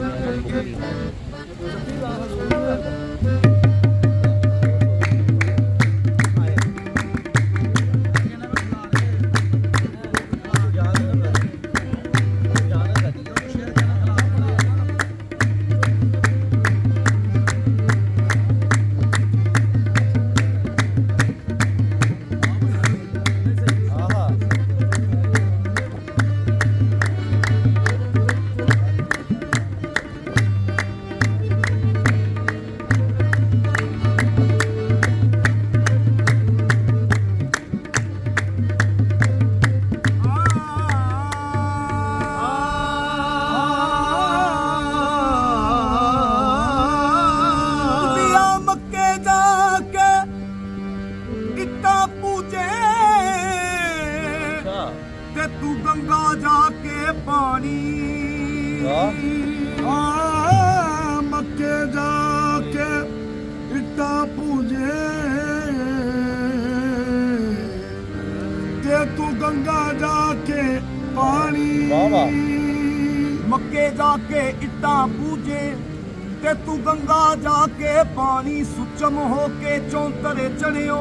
ਦੁਨੀਆ ਜਾ ਕੇ ਇੱਟਾਂ ਪੂਜੇ ਤੇ ਤੂੰ ਗੰਗਾ ਜਾ ਕੇ ਪਾਣੀ ਸੁਚਮ ਹੋ ਕੇ ਚੌਂਤਰੇ ਚੜਿਓ।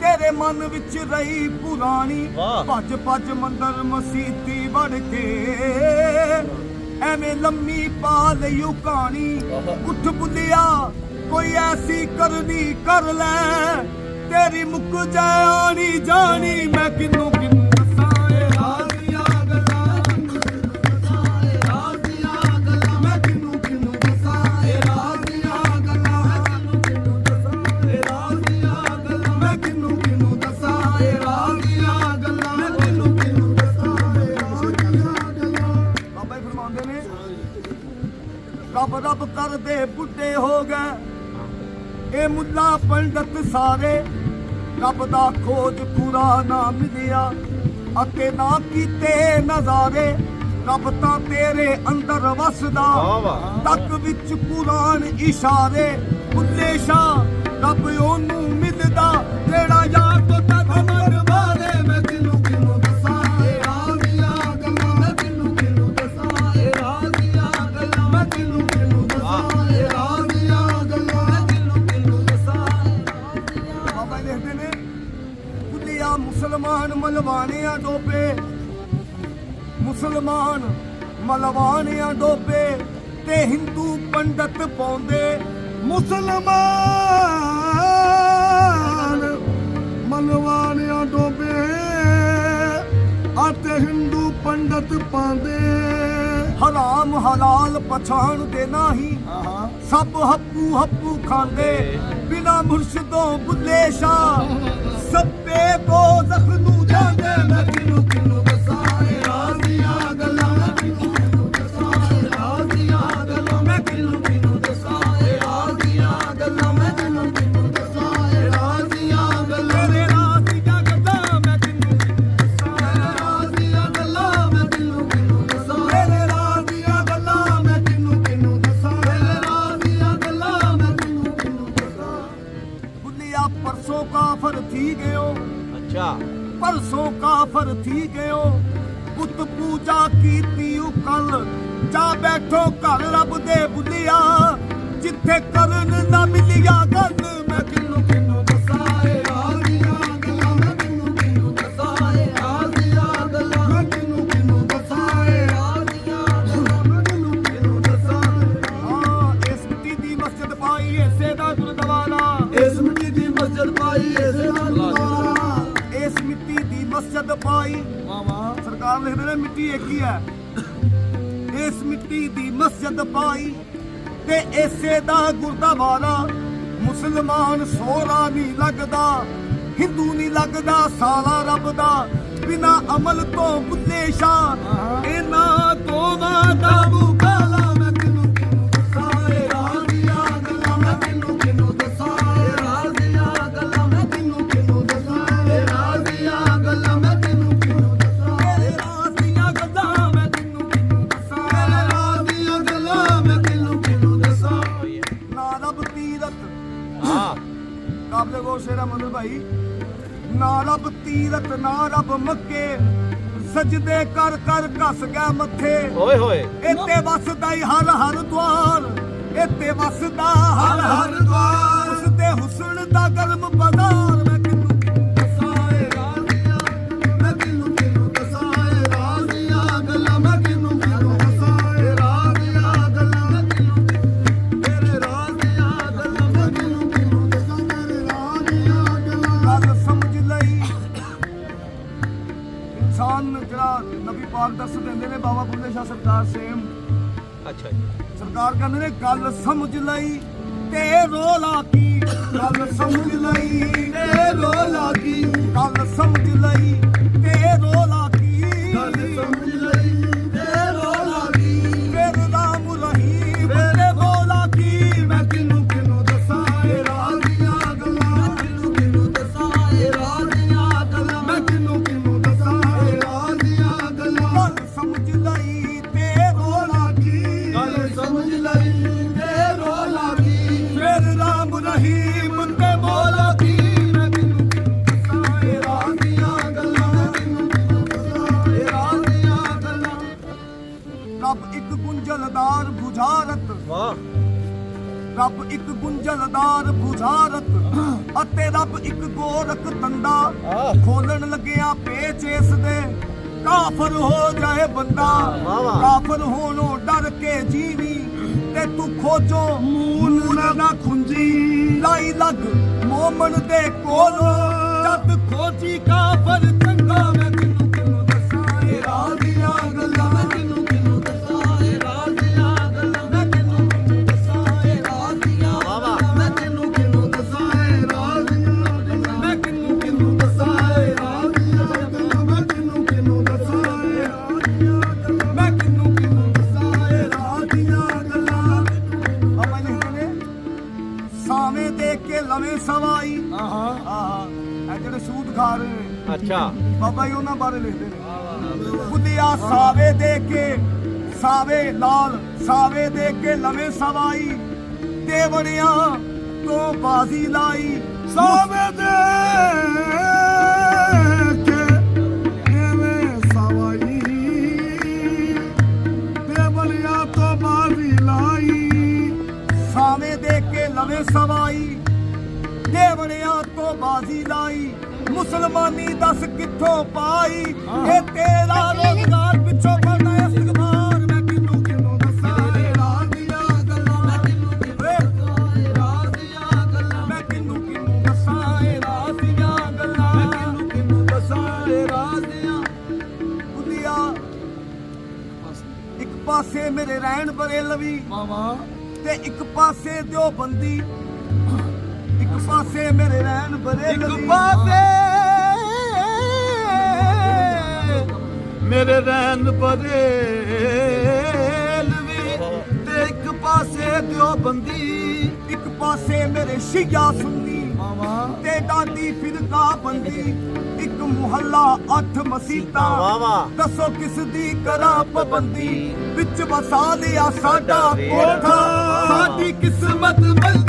ਤੇਰੇ ਮਨ ਵਿੱਚ ਰਹੀ ਪੁਰਾਣੀ। ਭੱਜ ਭੱਜ ਮੰਦਰ ਮਸੀਤੀ ਵੜ ਕੇ। ਐਵੇਂ ਲੰਮੀ ਪਾ ਲਈਓ ਕਹਾਣੀ। ਉੱਠ ਬੁੱਲਿਆ ਕੋਈ ਐਸੀ ਕਰਨੀ ਕਰ ਲੈ। ਤੇਰੀ ਮੁੱਕ ਜਾਣੀ ਜਾਣੀ ਮੈਂ ਕਿੰਨੂੰ ਰੱਬ ਕਰਦੇ ਬੁੱਢੇ ਹੋ ਗਏ ਇਹ ਮੁੱਲਾ ਪੰਡਤ ਸਾਰੇ ਰੱਬ ਦਾ ਖੋਜ ਪੂਰਾ ਨਾ ਮਿਲਿਆ ਅਤੇ ਨਾ ਕੀਤੇ ਨਜ਼ਾਰੇ ਰੱਬ ਤਾਂ ਤੇਰੇ ਅੰਦਰ ਵਸਦਾ। ਤੱਕ ਵਿੱਚ ਕੁਰਾਨ ਇਸ਼ਾਰੇ ਬੁੱਲੇ ਸ਼ਾਹ ਰੱਬ ਉਹਨੂੰ ਮਿਲਦਾ ਜਿਹੜਾ ਯਾਰ ਤੋਂ ਮੁਸਲਮਾਨ ਮਲਵਾਣਿਆਂ ਡੋਬੇ। ਮੁਸਲਮਾਨ ਮਲਵਾਣਿਆਂ ਡੋਬੇ ਤੇ ਹਿੰਦੂ ਪੰਡਤ ਪਾਉਂਦੇ। ਮੁਸਲਮਾਨ ਮਲਵਾਣਿਆਂ ਡੋਬੇ ਅਤੇ ਹਿੰਦੂ ਪੰਡਤ ਪਾਉਂਦੇ। ਹਰਾਮ ਹਲਾਲ ਪਛਾਣ ਦੇ ਨਹੀਂ ਸਭ ਹੱਪੂ ਹੱਪੂ ਖਾਂਦੇ। ਬਿਨਾ ਮੁਰਸ਼ਿਦੋਂ ਬੁੱਲੇ ਸ਼ਾਹ ਸੱਪੇ ਕੋ ਜ਼ਖਨੂ ਜਾਂਦੇ ਮੈਂ ਕਿਨੂੰ ਕਿਨੂੰ ਦੇ ਬੁੱਲਿਆ ਜਿੱਥੇ ਕਰਨ ਨਾ ਮਿਲਿਆ ਗੱਲ ਮੈਂ ਕਿਨੂੰ ਕਿਨੂੰ ਦੱਸਾਂ ਇਹ ਰਾਜ਼ੀਆਂ ਗੱਲਾਂ ਮੈਂ ਕਿਨੂੰ ਕਿਨੂੰ ਦੱਸਾਂ ਇਹ ਰਾਜ਼ੀਆਂ ਗੱਲਾਂ ਮੈਂ ਕਿਨੂੰ ਕਿਨੂੰ ਦੱਸਾਂ ਇਹ ਰਾਜ਼ੀਆਂ ਗੱਲਾਂ ਮੈਂ ਕਿਨੂੰ ਕਿਨੂੰ ਦੱਸਾਂ ਹਾਂ ਇਸ ਮਿੱਟੀ ਦੀ ਮਸਜਿਦ ਪਾਈ ਏਸੇ ਦਾ ਗੁਰਦੁਆਰਾ। ਇਸ ਮਿੱਟੀ ਦੀ ਮਸਜਿਦ ਪਾਈ ਏਸੇ ਦਾ ਗੁਰਦੁਆਰਾ। ਇਸ ਮਿੱਟੀ ਦੀ ਮਸਜਿਦ ਪਾਈ। ਵਾਹ ਸਰਕਾਰ ਲਿਖਦੇ ਨੇ ਮਿੱਟੀ ਇੱਕ ਹੀ ਹੈ। ਇਸ ਮਿੱਟੀ ਦੀ ਮਸਜਿਦ ਪਾਈ ਤੇ ਏਸੇ ਦਾ ਗੁਰਦੁਆਰਾ ਮੁਸਲਮਾਨ ਸੋਹਰਾ ਨਹੀਂ ਲੱਗਦਾ ਹਿੰਦੂ ਨਹੀਂ ਲੱਗਦਾ ਸਾਲਾ ਰੱਬ ਦਾ ਬਿਨਾ ਅਮਲ ਤੋਂ ਬੁੱਲੇ ਸ਼ਾਹ। ਇਹਨਾਂ ਦੋਵਾਂ ਦਾ ਮੁਕਾਲਾ ਗੋ ਸ਼ੇਰਾ ਮੰਦਰ ਭਾਈ। ਨਾ ਰੱਬ ਤੀਰਤ ਨਾ ਰੱਬ ਮੱਕੇ ਸਜਦੇ ਕਰ ਕਰ ਘਸ ਗਿਆ ਮੱਥੇ। ਓਏ ਹੋਏ। ਇੱਥੇ ਵਸਦਾ ਹੀ ਹਰ ਹਰ ਦਵਾਰ ਇੱਥੇ ਵਸਦਾ ਹਰ ਹਰ ਦਵਾਰ ਉਸ ਦੇ ਹੁਸਨ ਦਾ ਗਰਮ ਬਾਜ਼ਾਰ ਇਨਸਾਨ ਜਿਹੜਾ ਨਬੀ ਪਾਕ ਦੱਸ ਦਿੰਦੇ ਨੇ ਬਾਬਾ ਬੁੱਲੇ ਸ਼ਾਹ ਸਰਦਾਰ ਸੇਮ। ਅੱਛਾ ਜੀ। ਸਰਕਾਰ ਕਹਿੰਦੇ ਨੇ ਗੱਲ ਸਮਝ ਲਈ ਤੇ ਰੋਲਾ ਕੀ? ਗੱਲ ਸਮਝ ਲਈ ਤੇ ਰੋਲਾ ਕੀ? ਗੱਲ ਸਮਝ ਲਈ ਤੇ ਰੋਲਾ ਇੱਕ ਗੁੰਝਲਦਾਰ ਬੁਝਾਰਤ ਅਤੇ ਰੱਬ ਇੱਕ ਗੋਰਖ ਆਹ। ਖੋਲਣ ਲੱਗਿਆ ਪੇਚ ਇਸ ਦੇ ਕਾਫਰ ਹੋ ਜਾਏ ਬੰਦਾ। ਕਾਫਰ ਹੋਣੋਂ ਡਰ ਕੇ ਜੀਵੀ ਤੇ ਤੂੰ ਖੋਜੋ ਮੂਨ ਨਾ ਖੁੰਜੀ ਲਾਈ ਲੱਗ ਮੋਮਨ ਦੇ ਕੋਲ ਜਦ ਖੋਜੀ ਕਾਫਰ ਚੰਗਾ ਮੈਂ ਸਾਵੇਂ ਦੇ ਕੇ ਲਵੇਂ ਸਵਾਈ। ਆਹਾ। ਆਹ ਇਹ ਜਿਹੜੇ ਸੂਦ ਖਾ ਰਹੇ ਨੇ। ਅੱਛਾ। ਬਾਬਾ ਜੀ ਉਹਨਾਂ ਬਾਰੇ ਲਿਖਦੇ ਨੇ। ਬੁੱਧਿਆ ਸਾਵੇ ਦੇ ਕੇ ਸਾਵੇ ਲਾਲ ਸਾਵੇ ਦੇ ਕੇ ਲਵੇਂ ਸਵਾਈ। ਦੇਵੜਿਆਂ ਤੋਂ ਬਾਜ਼ੀ ਲਾਈ। ਸਾਵੇ ਦੇ ਕੇ ਸਵਾਈ। ਤੇ ਬਲਿਆ ਤੋਂ ਬਾਜ਼ੀ ਲਾਈ। ਸਾਵੇਂ ਦੇ ਕੇ ਲਵੇਂ ਸਵਾਈ। ਦੇਵੜਿਆਂ ਤੋਂ ਬਾਜ਼ੀ ਲਾਈ। ਮੁਸਲਮਾਨੀ ਦੱਸ ਕਿੱਥੋਂ ਪਾਈ? ਇਹ ਤੇਰਾ ਰੋਜ਼ਗਾਰ ਪਿੱਛੋਂ ਕਰਦਾ ਇਸਤਗਫਾਰ ਮੈਂ ਕਿਨੂੰ ਕਿਨੂੰ ਦੱਸਾਂ? ਸਾਰੇ ਰਾਜ਼ੀਆਂ ਗੱਲਾਂ ਮੈਂ ਕਿਨੂੰ ਕਿਨੂੰ ਦਸਾਏ ਰਾਜ਼ੀਆਂ ਗੱਲਾਂ ਮੈਂ ਕਿਨੂੰ ਕਿਨੂੰ ਦੱਸਾਂ? ਇਹ ਰਾਜ਼ੀਆਂ ਗੱਲਾਂ। ਮੈਂ ਕਿਨੂੰ ਕਿਨੂੰ ਦਸਾਏ ਰਾਜ਼ੀਆਂ। ਬੁੱਧੀਆ ਇੱਕ ਪਾਸੇ ਮੇਰੇ ਰਹਿਣ ਬਰੇ ਲਵੀ ਮਾਵਾ ਤੇ ਇੱਕ ਪਾਸੇ ਦਿਓ ਬੰਦੀ। ਪਾਸੇ ਮੇਰੇ ਰਹਿਣ ਬਰੇ ਇੱਕ ਲਵੀ ਪਾਸੇ ਮੇਰੇ ਰਹਿਣ ਬਰੇਲ ਵੀ ਤੇ ਇੱਕ ਪਾਸੇ ਦਿਓ ਬੰਦੀ ਇੱਕ ਪਾਸੇ ਮੇਰੇ ਸ਼ੀਆ ਮਾਵਾ ਤੇ ਦਾਦੀ ਫਿਰਕਾ ਬੰਦੀ ਇੱਕ ਮੁਹੱਲਾ ਅੱਠ ਮਸੀਤਾਂ। ਦੱਸੋ ਕਿਸ ਦੀ ਕਰਾਂ ਪਾਬੰਦੀ? ਵਿੱਚ ਵਸਾ ਲਿਆ ਸਾਡਾ। ਕੋਠਾ ਸਾਡੀ ਕਿਸਮਤ ਬਲਦੀ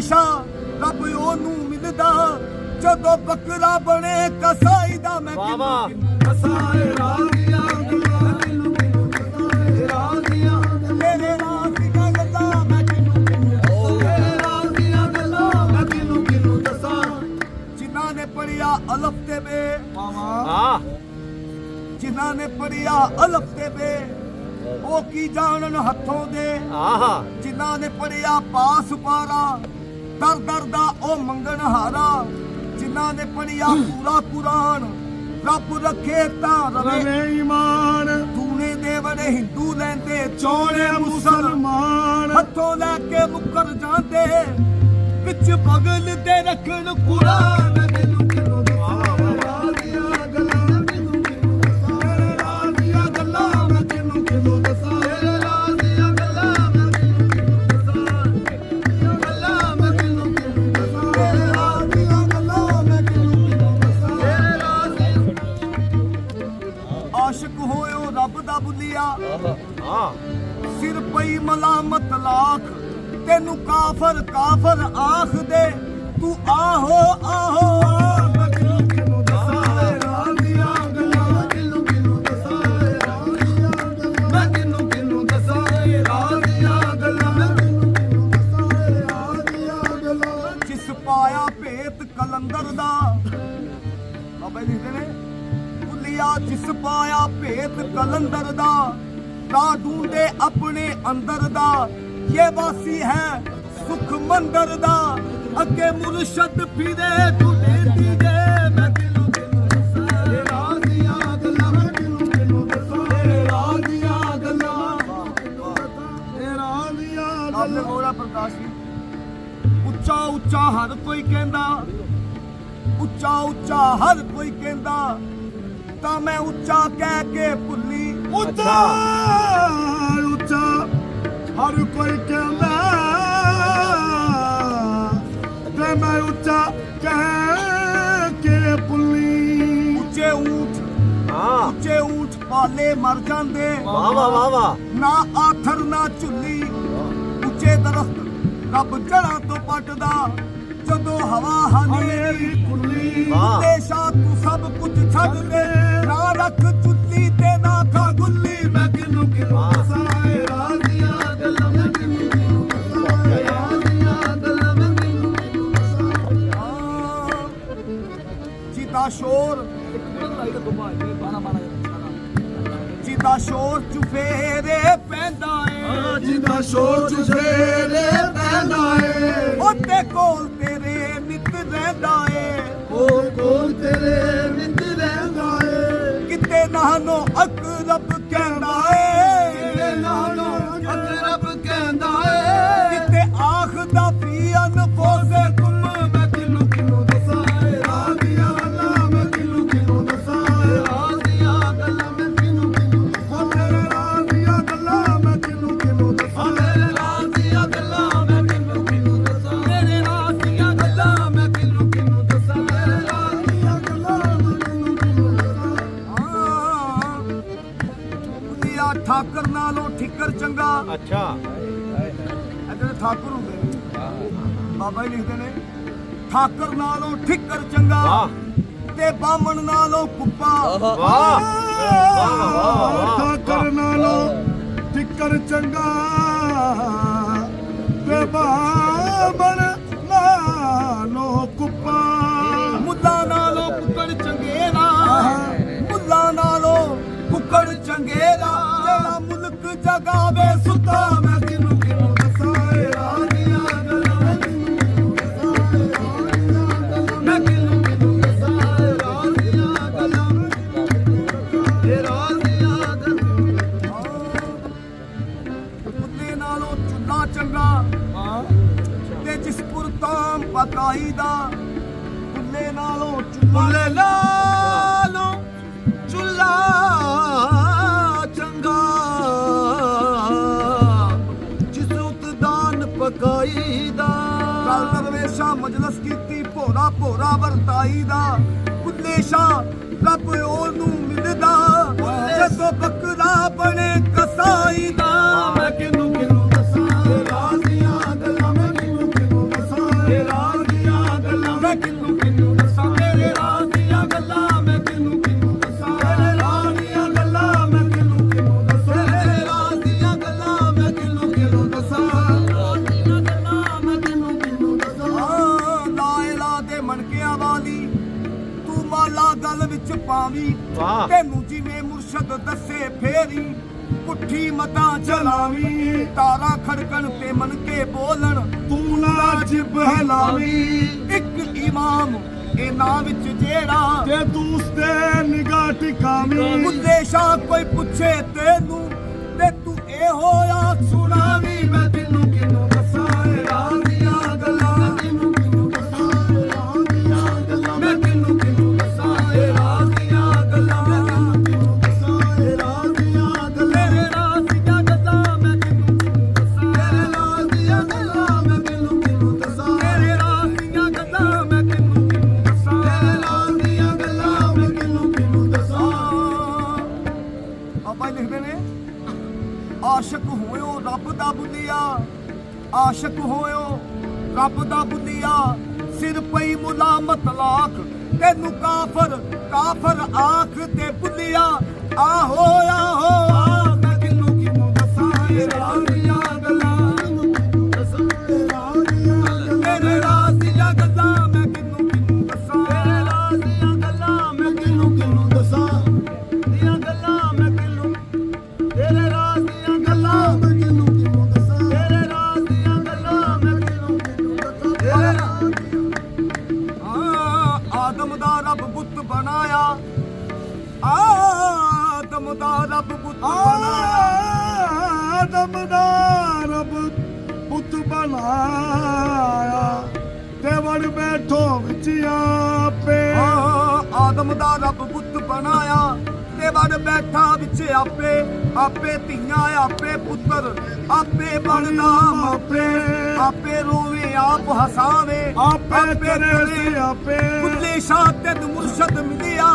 ਸ਼ਾਹ ਰੱਬ ਉਹਨੂੰ ਮਿਲਦਾ ਜਦੋਂ ਬੱਕਰਾ ਬਣੇ ਕਸਾਈ ਦਾ ਮੈਂ ਵਾਹ ਵਾਹ। ਦਸਾਂ। ਰਾਜ਼ੀਆਂ ਅਲਫ ਤੇ ਬੇ। ਮਾਵਾ ਹਾਂ ਜਿਨ੍ਹਾਂ ਨੇ ਪੜਿਆ ਅਲਫ ਤੇ ਬੇ ਉਹ ਕੀ ਜਾਣਨ ਹੱਥੋਂ ਦੇ? ਆਹਾ। ਜਿਨ੍ਹਾਂ ਨੇ ਪੜਿਆ ਪਾਸ ਪਾਰਾ ਦਰ ਦਰ ਦਾ ਉਹ ਮੰਗਣ ਹਾਰਾ ਜਿਨ੍ਹਾਂ ਨੇ ਪੜਿਆ ਪੂਰਾ ਕੁਰਾਨ। ਰੱਬ ਰੱਖੇ ਤਾਂ ਰਵੇ। ਈਮਾਨ। ਤੂਨੇ ਦੇ ਬੜੇ ਹਿੰਦੂ ਲੈਂਦੇ ਚੋਣੇ ਮੁਸਲਮਾਨ। ਹੱਥੋਂ ਲੈ ਕੇ ਮੁੱਕਰ ਜਾਂਦੇ ਵਿੱਚ ਬਗਲ ਤੇ ਰੱਖਣ ਕੁਰਾਨ। ਕਿਨੂੰ ਦਸਾਂ? ਤੇਰੇ ਰਾਜ਼ੀਆਂ ਗੱਲਾਂ ਜਿਸ ਪਾਇਆ ਭੇਤ ਕਲੰਦਰ ਦਾ। ਬਾਬਾ ਜੀ ਲਿਖਦੇ ਨੇ ਬੁੱਲਿਆ ਜਿਸ ਪਾਇਆ ਭੇਤ ਕਲੰਦਰ ਦਾ ਤਾਂ ਢੂੰਡੇ ਆਪਣੇ ਅੰਦਰ ਦਾ। ਇਹ ਵਾਸੀ ਹੈ ਸੁਖ ਮੰਦਰ ਦਾ ਅੱਗੇ ਮੁਰਸ਼ਦ ਮੋਰਾ ਪ੍ਰਕਾਸ਼ ਜੀ ਉੱਚਾ ਉੱਚਾ ਹਰ ਕੋਈ ਕਹਿੰਦਾ ਉੱਚਾ ਉੱਚਾ ਹਰ ਕੋਈ ਕਹਿੰਦਾ ਤਾਂ ਮੈਂ ਉੱਚਾ ਕਹਿ ਕੇ ਭੁੱਲੀ ਉੱਚਾ ਹਰ ਕੋਈ ਕਹਿੰਦਾ ਤੇ ਮੈਂ ਉੱਚਾ ਕਹਿ ਕੇ ਪੁੱਲੀ ਉੱਚੇ ਊਠ ਹਾਂ। ਉੱਚੇ ਊਠ ਪਾਲੇ ਮਰ ਜਾਂਦੇ। ਵਾਹ ਵਾਹ ਵਾਹ ਵਾਹ। ਨਾ ਆਥਰ ਨਾ ਝੁੱਲੀ। ਉੱਚੇ ਦਰਖਤ ਰੱਬ ਜੜਾਂ ਤੋਂ ਪੱਟਦਾ। ਜਦੋਂ ਹਵਾ ਹਨੇਰੀ ਵਾਹ। ਦੇਸ਼ਾ ਤੂੰ ਸਭ ਕੁਝ ਛੱਡ ਦੇ ਨਾ ਰੱਖ ਚੁੱਲੀ ਤੇ ਸ਼ੋਰ ਇੱਕ ਕੁੱਲ ਲਾਈ ਦਾ ਦੁਬਾ ਹੈ 12 12 ਜਿੰਦਾ ਸ਼ੋਰ ਚੁਫੇਰੇ ਪੈਂਦਾ ਏ। ਜਿੰਦਾ ਸ਼ੋਰ ਚੁਫੇਰੇ ਪੈਂਦਾ ਏ। ਉਹ ਤੇ ਕੋਲ ਤੇਰੇ ਨਿਤ ਰਹਿੰਦਾ ਏ। ਉਹ ਕੋਲ ਤੇਰੇ ਨਿਤ ਰਹਿੰਦਾ ਏ। ਕਿਤੇ ਨਾ ਨੋ ਅਕਰਬ ਕਹਿਣਾ ਏ। ਬਾਬਾ ਜੀ ਲਿਖਦੇ ਨੇ ਠਾਕਰ ਨਾਲੋਂ ਠਿੱਕਰ ਚੰਗਾ ਤੇ ਬਾਮਣ ਨਾਲੋਂ ਕੁੱਪਾ ਵਾਹ ਵਾਹ ਠਾਕਰ ਨਾਲੋਂ ਠਿੱਕਰ ਚੰਗਾ ਤੇ ਬਾਬਣ ਪਕਾਈ ਦਾ ਕੁੱਲੇ ਨਾਲੋਂ ਚੁੱਲਾ ਮੁੱਲੇ ਲਾਲੋਂ ਚੁੱਲਾ ਚੰਗਾ। ਜਿਸ ਉਤਦਾਨ ਪਕਾਈ ਦਾ ਕੱਲ ਦਰਵੇਸ਼ਾ ਮਜਲਸ ਕੀਤੀ ਭੋਰਾ ਭੋਰਾ ਵਰਤਾਈ ਦਾ ਕੁੱਲੇ ਸ਼ਾ ਰੱਬ ਉਹਨੂੰ ਮਿਲਦਾ। ਜਦੋਂ ਬੱਕਰਾ ਬਣੇ ਕਸਾਈ ਦਾ ਮੈਂ ਕਿਨੂੰ ਕਿਨੂੰ ਖੜਕਣ ਤੇ ਮਨ ਕੇ ਬੋਲਣ। ਤੂੰ ਨਾ ਜਿਬ ਹਲਾਵੀ ਇੱਕ ਇਮਾਮ ਇਹਨਾਂ ਵਿੱਚ ਜਿਹੜਾ ਤੇ ਤੂੰ ਉਸਤੇ ਨਿਗਾਹ ਟਿਕਾਵੀ। ਬੁੱਲੇ ਸ਼ਾਹ ਕੋਈ ਪੁੱਛੇ ਤੈਨੂੰ ਤੇ ਤੂੰ ਇਹੋ ਆ ਆਸ਼ਕ ਹੋਇਓ ਰੱਬ ਦਾ ਬੁੱਲਿਆ ਆਸ਼ਿਕ ਹੋਇਓ ਰੱਬ ਦਾ ਬੁੱਲਿਆ ਸਿਰ ਪਈ ਮੁਲਾਮਤ ਲਾਖ, ਤੈਨੂੰ ਕਾਫਰ ਕਾਫਰ ਆਖ ਤੇ ਬੁੱਲਿਆ ਆਹੋ ਆਹੋ ਆ ਮੈਂ ਕਿਨੂੰ ਕਿਨੂੰ ਦੱਸਾਂ, ਇਹ ਆਦਮ ਦਾ ਰੱਬ ਬੁੱਤ ਬਣਾਇਆ ਆਦਮ ਦਾ ਰੱਬ ਪੁੱਤ ਬਣਾਇਆ। ਤੇ ਵੜ ਬੈਠੋ ਵਿੱਚ ਆਪੇ। ਆਦਮ ਦਾ ਰੱਬ ਬੁੱਤ ਬਣਾਇਆ। ਤੇ ਵੜ ਬੈਠਾ ਵਿੱਚ ਆਪੇ। ਆਪੇ ਧੀਆਂ ਆਪੇ ਪੁੱਤਰ ਆਪੇ ਬਣਦਾ ਮਾਪੇ ਆਪੇ। ਰੋਵੇ ਆਪ ਹਸਾਵੇ। ਆਪੇ ਤੇਰੇ ਕਰੇ। ਆਪੇ। ਬੁੱਲੇ ਸ਼ਾਹ ਤੇ ਮੁਰਸ਼ਦ ਮਿਲਿਆ।